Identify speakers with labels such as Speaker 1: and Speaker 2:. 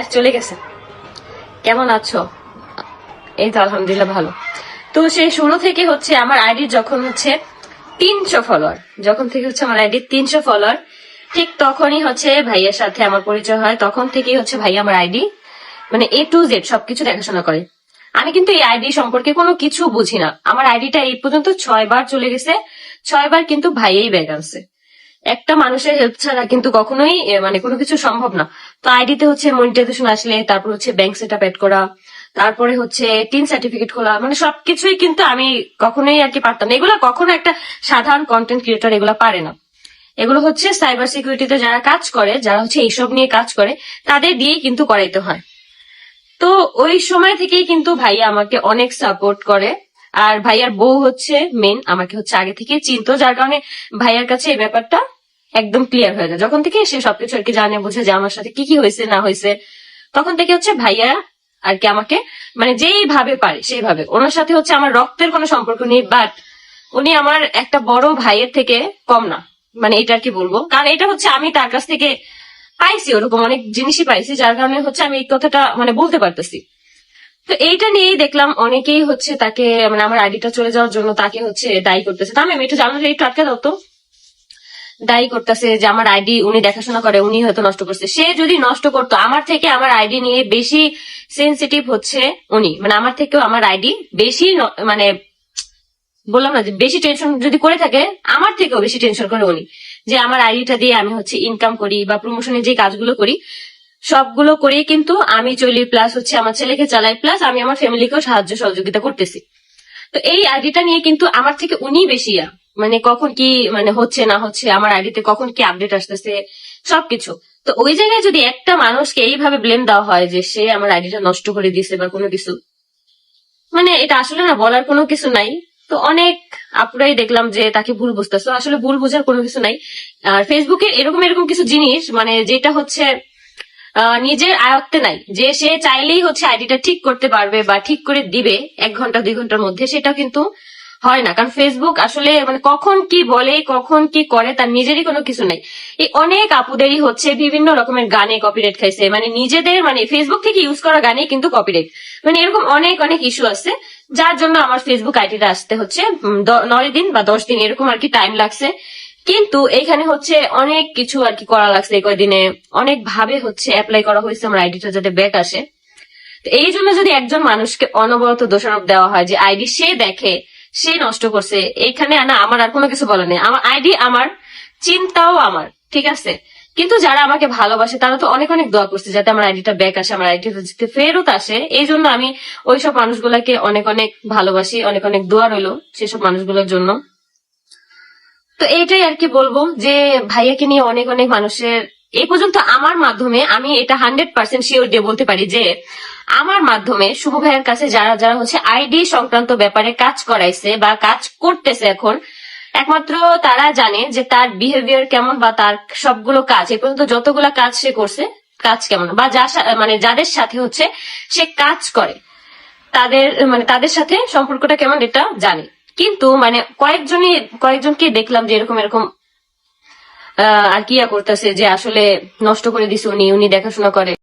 Speaker 1: Life চলে গেছে। কেমন আছো? এই তো আলহামদুলিল্লাহ ভালো। তো সেই শুরু থেকে হচ্ছে আমার আইডি যখন হচ্ছে তিনশো ফলোয়ার যখন থেকে হচ্ছে আমার আইডি তিনশো ফলোয়ার ঠিক তখনই হচ্ছে ভাইয়ের সাথে আমার পরিচয় হয়। তখন থেকেই হচ্ছে ভাই আমার আইডি মানে এ টু জেড সবকিছু দেখাশোনা করে। আমি কিন্তু এই আইডি সম্পর্কে কোনো কিছু বুঝি না। আমার আইডিটা এই পর্যন্ত ছয় বার চলে গেছে। ছয় বার কিন্তু ভাইয়েই ব্যাগ আনছে। একটা মানুষের হেল্প ছাড়া কিন্তু কখনোই মানে কোনো কিছু সম্ভব না। তো আইডিতে হচ্ছে মনিটাইজেশন আসলে, তারপর হচ্ছে ব্যাংক সেট আপ করা, তারপরে হচ্ছে টিন সার্টিফিকেট খোলা মানে সবকিছুই কিন্তু আমি কখনোই আর কি পারতাম এগুলো কখনো একটা সাধারণ কন্টেন্ট ক্রিয়েটর এগুলো পারে না। এগুলো হচ্ছে সাইবার সিকিউরিটিতে যারা কাজ করে, যারা হচ্ছে এইসব নিয়ে কাজ করে, তাদের দিয়েই কিন্তু করাইতে হয়। তো ওই সময় থেকেই কিন্তু ভাইয়া আমাকে অনেক সাপোর্ট করে, আর ভাইয়ার বউ হচ্ছে মেন আমাকে হচ্ছে আগে থেকে চিনতো, যার কারণে ভাইয়ার কাছে এই ব্যাপারটা একদম ক্লিয়ার হয়ে যায়। যখন থেকে সে সবকিছু আর কি জানে, বুঝে যে আমার সাথে কি কি হয়েছে, না হয়েছে, তখন থেকে হচ্ছে ভাইয়া আর কি আমাকে মানে যেইভাবে পারে সেইভাবে ওনার সাথে হচ্ছে আমার রক্তের কোনো সম্পর্ক নেই বাট উনি আমার একটা বড় ভাইয়ের থেকে কম না। মানে এটা আর কি বলব? কারণ এটা হচ্ছে আমি তার কাছ থেকে পাইছি, ওরকম অনেক জিনিসই পাইছি, যার কারণে হচ্ছে আমি এই কথাটা মানে বলতে পারতেছি। তো এইটা নিয়েই দেখলাম অনেকেই হচ্ছে তাকে মানে আমার আইডিটা চলে যাওয়ার জন্য তাকে হচ্ছে দায়ী করতেছে। তা আমি একটু জানালে একটু আটকে দাও তো। দায়ী করতেছে যে আমার আইডি উনি দেখাশোনা করে, উনি হয়তো নষ্ট করছে। সে যদি নষ্ট করতো, আমার থেকে আমার আইডি নিয়ে বেশি সেন্সিটিভ হচ্ছে উনি। মানে আমার থেকেও আমার আইডি বেশি মানে বললাম না যে বেশি টেনশন যদি করে থাকে, আমার থেকেও বেশি টেনশন করে উনি। যে আমার আইডিটা দিয়ে আমি হচ্ছে ইনকাম করি বা প্রমোশনের যে কাজগুলো করি, সবগুলো করি কিন্তু আমি চলি প্লাস হচ্ছে আমার ছেলেকে চালাই প্লাস আমি আমার ফ্যামিলিকেও সাহায্য সহযোগিতা করতেছি। তো এই আইডিটা নিয়ে কিন্তু আমার থেকে উনি বেশি। মানে কখন কি মানে হচ্ছে না হচ্ছে, আমার আইডিতে কখন কি আপডেট আসতেছে, সবকিছু। তো ওই জায়গায় যদি একটা মানুষকে এইভাবে ব্লেম দেওয়া হয় যে সে আমার আইডিটা নষ্ট করে দিছে বা কোনো কিছু মানে এটা আসলে না বলার কোনো কিছু নাই। তো অনেক আপুরাই দেখলাম যে তাকে ভুল বুঝতেছে। আসলে ভুল বোঝার কোনো কিছু নাই। আর ফেসবুকে এরকম এরকম কিছু জিনিস মানে যেটা হচ্ছে নিজের আয়ত্তে নাই। যে সে চাইলেই হচ্ছে আইডিটা ঠিক করতে পারবে বা ঠিক করে দিবে এক ঘণ্টা, দুই ঘণ্টার মধ্যে সেটা কিন্তু হয় না। কারণ ফেসবুক আসলে মানে কখন কি বলে, কখন কি করে, তার নিজেরই কোনো কিছু নাই। এই অনেক আপুদেরই হচ্ছে বিভিন্ন রকমের গানে কপিরাইট খাইছে। মানে নিজেদের মানে ফেসবুক থেকে ইউজ করা গানে কিন্তু কপিরাইট মানে এরকম অনেক অনেক ইস্যু আছে। যার জন্য আমার ফেসবুক আইডিটা আসতে হচ্ছে নয় দিন বা দশ দিন এরকম আর কি টাইম লাগছে। কিন্তু এখানে হচ্ছে অনেক কিছু আর কি করা লাগছে এই কয়দিনে। অনেক ভাবে হচ্ছে অ্যাপ্লাই করা হয়েছে আমার আইডিটা যাতে ব্যাক আসে। তো এই জন্য যদি একজন মানুষকে অনবরত দোষারোপ দেওয়া হয় যে আইডি সে দেখে সে নষ্ট করছে। এখানে না আমার আর কোনো কিছু বলা নেই। আমার আইডি আমার, চিন্তাও আমার, ঠিক আছে? কিন্তু যারা আমাকে ভালোবাসে, তারা তো অনেক অনেক দোয়া করছে যাতে আমার আইডিটা ব্যাক আসে, আমার আইডিটা যাতে ফেরত আসে। এই জন্য আমি ওইসব মানুষগুলোকে অনেক অনেক ভালোবাসি, অনেক অনেক দোয়া রইল সেসব মানুষগুলোর জন্য। তো এইটাই আর কি বলব যে, ভাইয়াকে নিয়ে অনেক অনেক মানুষের এই পর্যন্ত আমার মাধ্যমে আমি এটা হান্ড্রেড পার্সেন্ট শিওর দিয়ে বলতে পারি যে আমার মাধ্যমে শুভ ভাইয়ের কাছে যারা যারা হচ্ছে আইডি সংক্রান্ত ব্যাপারে কাজ করাইছে বা কাজ করতেছে এখন, একমাত্র তারা জানে যে তার বিহেভিয়ার কেমন বা তার সবগুলো কাজ, এ পর্যন্ত যতগুলো কাজ সে করছে, কাজ কেমন বা যা মানে যাদের সাথে হচ্ছে সে কাজ করে, তাদের মানে তাদের সাথে সম্পর্কটা কেমন এটা জানে। কিন্তু মানে কয়েকজনই, কয়েকজনকে দেখলাম যে এরকম এরকম আর কি করতেছে যে আসলে নষ্ট করে দিছে উনি উনি দেখাশোনা করে।